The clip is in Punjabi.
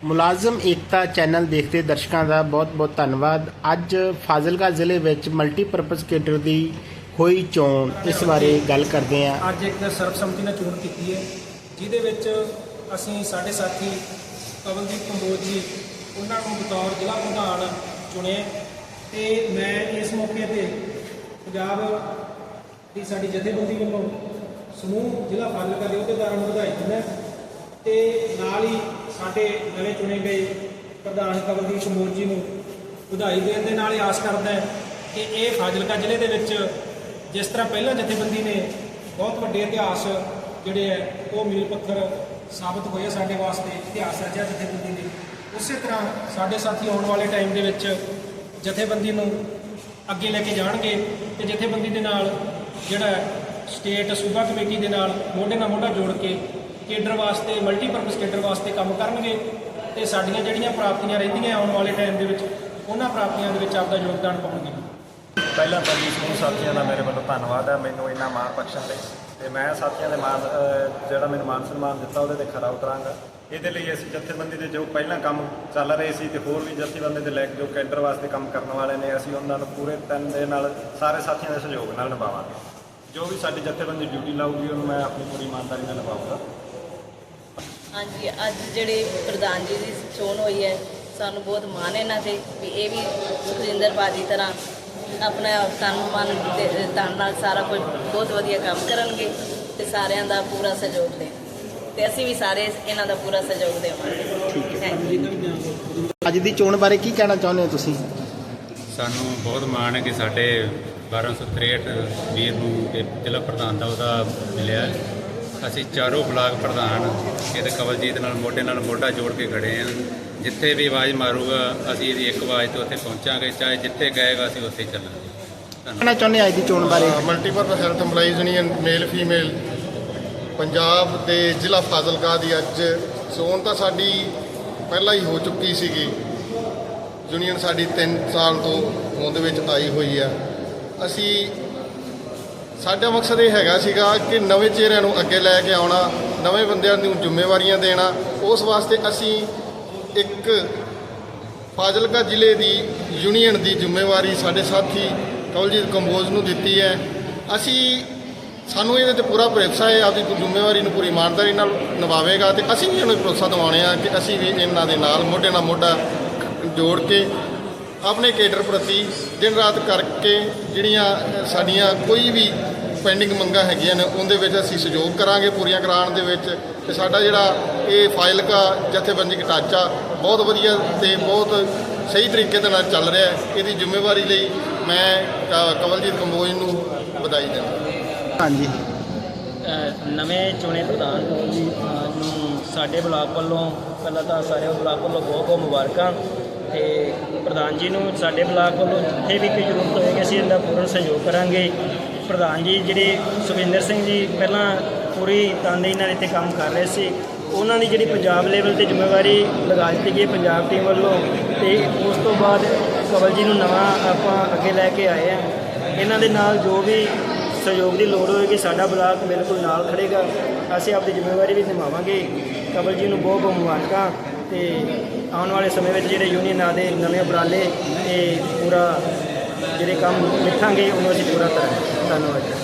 ਮੁਲਾਜ਼ਮ ਏਕਤਾ ਚੈਨਲ ਦੇਖਦੇ ਦਰਸ਼ਕਾਂ ਦਾ ਬਹੁਤ-ਬਹੁਤ ਧੰਨਵਾਦ। ਅੱਜ ਫਾਜ਼ਿਲਕਾ ਜ਼ਿਲ੍ਹੇ ਵਿੱਚ ਮਲਟੀਪਰਪਸ ਕੇਡਰ ਦੀ ਹੋਈ ਚੋਣ, ਇਸ ਬਾਰੇ ਗੱਲ ਕਰਦੇ ਹਾਂ। ਅੱਜ ਇੱਕ ਸਰਬਸੰਮਤੀ ਨਾਲ ਚੋਣ ਕੀਤੀ ਹੈ, ਜਿਹਦੇ ਵਿੱਚ ਅਸੀਂ ਸਾਡੇ ਸਾਥੀ ਕਵਲਦੀਪ ਕੰਬੋਜ ਜੀ, ਉਹਨਾਂ ਨੂੰ ਬਤੌਰ ਜ਼ਿਲ੍ਹਾ ਪ੍ਰਧਾਨ ਚੁਣੇ ਤੇ ਮੈਂ ਇਸ ਮੌਕੇ ਤੇ ਪੰਜਾਬ ਦੀ ਸਾਡੀ ਜਥੇਬੰਦੀ ਵੱਲੋਂ ਸਮੂਹ ਜ਼ਿਲ੍ਹਾ ਫਾਜ਼ਿਲਕਾ ਦੇ ਅਹੁਦੇਦਾਰਾਂ ਨੂੰ ਵਧਾਈ ਦਿੰਦਾ ਤੇ ਨਾਲ ਹੀ ਸਾਡੇ ਨਵੇਂ ਚੁਣੇ ਗਏ ਪ੍ਰਧਾਨ ਕਵਲਦੀਪ ਕੰਬੋਜ ਜੀ ਨੂੰ ਵਧਾਈ ਦੇਣ ਦੇ ਨਾਲ ਹੀ ਆਸ ਕਰਦਾ ਹੈ ਕਿ ਇਹ ਫਾਜ਼ਿਲਕਾ ਜ਼ਿਲ੍ਹੇ ਦੇ ਵਿੱਚ ਜਿਸ ਤਰ੍ਹਾਂ ਪਹਿਲਾਂ ਜਥੇਬੰਦੀ ਨੇ ਬਹੁਤ ਵੱਡੇ ਇਤਿਹਾਸ ਜਿਹੜੇ ਹੈ, ਉਹ ਮੀਲ ਪੱਥਰ ਸਾਬਤ ਹੋਏ ਸਾਡੇ ਵਾਸਤੇ, ਇਤਿਹਾਸ ਰਚਿਆ ਜਥੇਬੰਦੀ ਨੇ। ਉਸੇ ਤਰ੍ਹਾਂ ਸਾਡੇ ਸਾਥੀ ਆਉਣ ਵਾਲੇ ਟਾਈਮ ਦੇ ਵਿੱਚ ਜਥੇਬੰਦੀ ਨੂੰ ਅੱਗੇ ਲੈ ਕੇ ਜਾਣਗੇ ਤੇ ਜਥੇਬੰਦੀ ਦੇ ਨਾਲ ਜਿਹੜਾ ਸਟੇਟ ਸੂਬਾ ਕਮੇਟੀ ਦੇ ਨਾਲ ਮੋਢੇ ਨਾਲ ਮੋਢਾ ਜੋੜ ਕੇ ਕੇਡਰ ਵਾਸਤੇ, ਮਲਟੀਪਰਪਸ ਕੇਡਰ ਵਾਸਤੇ ਕੰਮ ਕਰਨਗੇ ਤੇ ਸਾਡੀਆਂ ਜਿਹੜੀਆਂ ਪ੍ਰਾਪਤੀਆਂ ਰਹਿੰਦੀਆਂ ਆਉਣ ਵਾਲੇ ਟਾਈਮ ਦੇ ਵਿੱਚ, ਉਹਨਾਂ ਪ੍ਰਾਪਤੀਆਂ ਦੇ ਵਿੱਚ ਆਪਦਾ ਯੋਗਦਾਨ ਪਾਉਣਗੇ। ਪਹਿਲਾਂ ਤਾਂ ਜੀ ਸਮੂਹ ਸਾਥੀਆਂ ਦਾ ਮੇਰੇ ਵੱਲੋਂ ਧੰਨਵਾਦ ਹੈ, ਮੈਨੂੰ ਇੰਨਾ ਮਾਣ ਬਖਸ਼ਣ ਲਈ। ਤੇ ਮੈਂ ਸਾਥੀਆਂ ਦੇ ਮਾਣ ਜਿਹੜਾ ਮੈਨੂੰ ਮਾਨ ਸਨਮਾਨ ਦਿੱਤਾ, ਉਹਦੇ ਤੇ ਖਰਾ ਉਤਰਾਂਗਾ। ਇਹਦੇ ਲਈ ਅਸੀਂ ਜਥੇਬੰਦੀ ਦੇ ਜੋ ਪਹਿਲਾਂ ਕੰਮ ਚੱਲ ਰਹੇ ਸੀ ਤੇ ਹੋਰ ਵੀ ਜਥੇਬੰਦੀ ਦੇ ਲੈ ਕੇ ਜੋ ਕੈਡਰ ਵਾਸਤੇ ਕੰਮ ਕਰਨ ਵਾਲੇ ਨੇ, ਅਸੀਂ ਉਹਨਾਂ ਨੂੰ ਪੂਰੇ ਤਨ ਦੇ ਨਾਲ ਸਾਰੇ ਸਾਥੀਆਂ ਦੇ ਸਹਿਯੋਗ ਨਾਲ ਨਿਭਾਵਾਂਗੇ। ਜੋ ਵੀ ਸਾਡੀ ਜਥੇਬੰਦੀ ਡਿਊਟੀ ਲਾਊਗੀ, ਉਹਨੂੰ ਮੈਂ ਆਪਣੀ ਪੂਰੀ ਇਮਾਨਦਾਰੀ ਨਾਲ ਨਿਭਾਊਂਗਾ। ਹਾਂਜੀ ਅੱਜ ਜਿਹੜੇ ਪ੍ਰਧਾਨ ਜੀ ਦੀ ਚੋਣ ਹੋਈ ਹੈ ਸਾਨੂੰ ਬਹੁਤ ਮਾਣ ਹੈ ਇਹਨਾਂ ਤੇ ਵੀ ਇਹ ਵੀ ਸੁਖਜਿੰਦਰ ਬਾਜੀ ਤਰ੍ਹਾਂ ਆਪਣਾ ਤਨ ਮਨ ਤੇ ਤਨ ਨਾਲ ਸਾਰਾ ਕੁਝ ਬਹੁਤ ਵਧੀਆ ਕੰਮ ਕਰਨਗੇ ਤੇ ਸਾਰਿਆਂ ਦਾ ਪੂਰਾ ਸਹਿਯੋਗ ਦੇ ਤੇ ਅਸੀਂ ਵੀ ਸਾਰੇ ਇਹਨਾਂ ਦਾ ਪੂਰਾ ਸਹਿਯੋਗ ਦੇਵਾਂਗੇ। ਠੀਕ ਹੈ। ਅੱਜ ਦੀ ਚੋਣ ਬਾਰੇ ਕੀ ਕਹਿਣਾ ਚਾਹੁੰਦੇ ਹੋ ਤੁਸੀਂ? ਸਾਨੂੰ ਬਹੁਤ ਮਾਣ ਹੈ ਕਿ ਸਾਡੇ 1263 ਵੀਰ ਨੂੰ ਜ਼ਿਲ੍ਹਾ ਪ੍ਰਧਾਨ ਦਾ ਉਹਦਾ ਮਿਲਿਆ। ਹੈ। ਅਸੀਂ ਚਾਰੋਂ ਬਲਾਕ ਪ੍ਰਧਾਨ ਇਹਦੇ ਕਵਲਜੀਤ ਨਾਲ ਮੋਢੇ ਨਾਲ ਮੋਢਾ ਜੋੜ ਕੇ ਖੜੇ ਹਾਂ। ਜਿੱਥੇ ਵੀ ਆਵਾਜ਼ ਮਾਰੂਗਾ ਅਸੀਂ ਇਹਦੀ ਇੱਕ ਆਵਾਜ਼ ਤੋਂ ਉੱਥੇ ਪਹੁੰਚਾਂਗੇ। ਚਾਹੇ ਜਿੱਥੇ ਗਏਗਾ ਅਸੀਂ ਉੱਥੇ ਚੱਲਾਂਗੇ। ਕਹਿਣਾ ਚਾਹੁੰਦੇ ਹੋ ਅੱਜ ਦੀ ਚੋਣ ਬਾਰੇ? Multipurpose health EMPLOYEES union male female Punjab ਦੇ ਜ਼ਿਲ੍ਹਾ ਫਾਜ਼ਿਲਕਾ ਦੀ ਅੱਜ ਚੋਣ ਤਾਂ ਸਾਡੀ ਪਹਿਲਾਂ ਹੀ ਹੋ ਚੁੱਕੀ ਸੀਗੀ। ਯੂਨੀਅਨ ਸਾਡੀ 3 ਸਾਲ ਤੋਂ ਹੋਂਦ ਵਿੱਚ ਆਈ ਹੋਈ ਆ। ਅਸੀਂ ਸਾਡਾ ਮਕਸਦ ਇਹ ਹੈਗਾ ਸੀਗਾ ਕਿ ਨਵੇਂ ਚਿਹਰਿਆਂ ਨੂੰ ਅੱਗੇ ਲੈ ਕੇ ਆਉਣਾ, ਨਵੇਂ ਬੰਦਿਆਂ ਨੂੰ ਜ਼ਿੰਮੇਵਾਰੀਆਂ ਦੇਣਾ। ਉਸ ਵਾਸਤੇ ਅਸੀਂ ਇੱਕ ਫਾਜ਼ਿਲਕਾ ਜ਼ਿਲ੍ਹੇ ਦੀ ਯੂਨੀਅਨ ਦੀ ਜ਼ਿੰਮੇਵਾਰੀ ਸਾਡੇ ਸਾਥੀ ਕਵਲਜੀਤ ਕੰਬੋਜ ਨੂੰ ਦਿੱਤੀ ਹੈ। ਅਸੀਂ, ਸਾਨੂੰ ਇਹਦੇ ਤੇ ਪੂਰਾ ਭਰੋਸਾ ਹੈ, ਆਪਦੀ ਜ਼ਿੰਮੇਵਾਰੀ ਨੂੰ ਪੂਰੀ ਇਮਾਨਦਾਰੀ ਨਾਲ ਨਿਭਾਵੇਗਾ ਤੇ ਅਸੀਂ ਵੀ ਇਹਨੂੰ ਭਰੋਸਾ ਦਿਵਾਉਣੇ ਆ ਕਿ ਅਸੀਂ ਵੀ ਇਹਨਾਂ ਦੇ ਨਾਲ ਮੋਢੇ ਨਾਲ ਮੋਢਾ ਜੋੜ ਕੇ ਆਪਣੇ ਕੇਡਰ ਪ੍ਰਤੀ ਦਿਨ ਰਾਤ ਕਰਕੇ ਜਿਹੜੀਆਂ ਸਾਡੀਆਂ ਕੋਈ ਵੀ ਪੈਂਡਿੰਗ ਮੰਗਾਂ ਹੈਗੀਆਂ ਨੇ ਉਹਦੇ ਵਿੱਚ ਅਸੀਂ ਸਹਿਯੋਗ ਕਰਾਂਗੇ ਪੂਰੀਆਂ ਕਰਾਉਣ ਦੇ ਵਿੱਚ। ਤੇ ਸਾਡਾ ਜਿਹੜਾ ਇਹ ਫਾਈਲ ਕਾ ਜਥੇਬੰਦਿਕ ਢਾਂਚਾ ਬਹੁਤ ਵਧੀਆ ਤੇ ਬਹੁਤ ਸਹੀ ਤਰੀਕੇ ਦੇ ਨਾਲ ਚੱਲ ਰਿਹਾ ਹੈ। ਇਹਦੀ ਜ਼ਿੰਮੇਵਾਰੀ ਲਈ ਮੈਂ ਕਵਲਜੀਤ ਕੰਬੋਜ ਨੂੰ ਵਧਾਈ ਦਿੰਦਾ ਹਾਂਜੀ। ਨਵੇਂ ਚੁਣੇ ਪ੍ਰਧਾਨ ਨੂੰ ਸਾਡੇ ਬਲਾਕ ਵੱਲੋਂ ਪਹਿਲਾਂ ਤਾਂ ਸਾਰੇ ਬਲਾਕ ਵੱਲੋਂ ਬਹੁਤ ਬਹੁਤ ਮੁਬਾਰਕਾਂ। ਤੇ ਪ੍ਰਧਾਨ ਜੀ ਨੂੰ ਸਾਡੇ ਬਲਾਕ ਵੱਲੋਂ ਜਿੱਥੇ ਵੀ ਕੋਈ ਜ਼ਰੂਰਤ ਹੋਏਗੀ, ਅਸੀਂ ਇਹਦਾ ਪੂਰਨ ਸਹਿਯੋਗ ਕਰਾਂਗੇ। ਪ੍ਰਧਾਨ ਜੀ ਜਿਹੜੇ ਸੁਖਿੰਦਰ ਸਿੰਘ ਜੀ ਪਹਿਲਾਂ ਪੂਰੀ ਤਨਦੇਹੀ ਨਾਲ ਇੱਥੇ ਕੰਮ ਕਰ ਰਹੇ ਸੀ, ਉਹਨਾਂ ਦੀ ਜਿਹੜੀ ਪੰਜਾਬ ਲੈਵਲ ਤੇ ਜ਼ਿੰਮੇਵਾਰੀ ਲਗਾ ਦਿੱਤੀ ਗਈ ਹੈ ਪੰਜਾਬ ਟੀਮ ਵੱਲੋਂ ਤੇ ਉਸ ਤੋਂ ਬਾਅਦ ਕਵਲ ਜੀ ਨੂੰ ਨਵਾਂ ਆਪਾਂ ਅੱਗੇ ਲੈ ਕੇ ਆਏ ਆ ਇਹਨਾਂ ਦੇ ਨਾਲ ਜੋ ਵੀ ਸਹਿਯੋਗ ਦੀ ਲੋੜ ਹੋਏਗੀ, ਸਾਡਾ ਬਲਾਕ ਬਿਲਕੁਲ ਨਾਲ ਖੜੇਗਾ। ਅਸੀਂ ਆਪਣੀ ਜ਼ਿੰਮੇਵਾਰੀ ਵੀ ਨਿਭਾਵਾਂਗੇ। ਕਵਲ ਜੀ ਨੂੰ ਬਹੁਤ ਬਹੁਤ ਮੁਬਾਰਕਾਂ। ਤੇ ਆਉਣ ਵਾਲੇ ਸਮੇਂ ਵਿੱਚ ਜਿਹੜੇ ਯੂਨੀਅਨ ਦੇ ਨਵੇਂ ਉਪਰਾਲੇ ਤੇ ਪੂਰਾ ਜਿਹੜੇ ਕੰਮ ਲਿਖਾਂਗੇ ਉਹਨੂੰ ਅਸੀਂ ਪੂਰਾ ਕਰਾਂਗੇ। ਧੰਨਵਾਦ ਜੀ।